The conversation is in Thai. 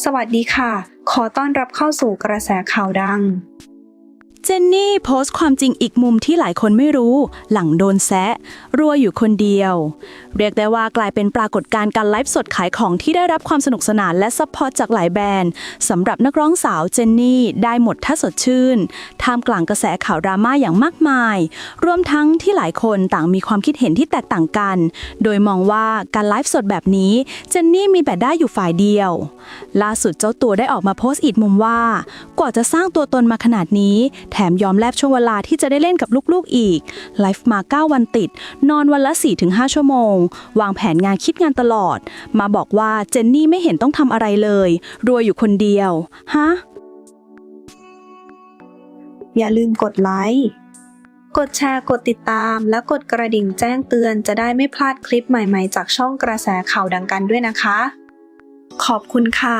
สวัสดีค่ะ ขอต้อนรับเข้าสู่กระแสข่าวดัง เจนนี่โพสต์ความจริงอีกมุมที่หลายคนไม่รู้ หลังโดนแซะ รัวอยู่คนเดียว เรียกได้ว่ากลายเป็นปรากฏการณ์การไลฟ์สดขายของที่ได้รับความสนุกสนานและซัพพอร์ตจากหลายแบรนด์สำหรับนักร้องสาวเจนนี่ได้หมดถ้าสดชื่น ท่ามกลางกระแสข่าวดราม่าอย่างมากมาย รวมทั้งที่หลายคนต่างมีความคิดเห็นที่แตกต่างกัน โดยมองว่าการไลฟ์สดแบบนี้เจนนี่มีแต่ได้อยู่ฝ่ายเดียว ล่าสุดเจ้าตัวได้ออกมาโพสต์อีกมุมว่า ว่าจะสร้างตัวตนมาขนาดนี้ แถมยอมแลบช่วงเวลาที่จะได้เล่นกับลูกๆอีก ไลฟ์มา 9 วันติด นอนวันละ 4-5 ชั่วโมง วางแผนงานคิดงานตลอด มาบอกว่าเจนนี่ไม่เห็นต้องทำอะไรเลย รวยอยู่คนเดียว ฮะ อย่าลืมกดไลค์กดแชร์กดติดตาม และกดกระดิ่งแจ้งเตือนจะได้ไม่พลาดคลิปใหม่ๆ จากช่องกระแสข่าวดังกันด้วยนะคะ ขอบคุณค่ะ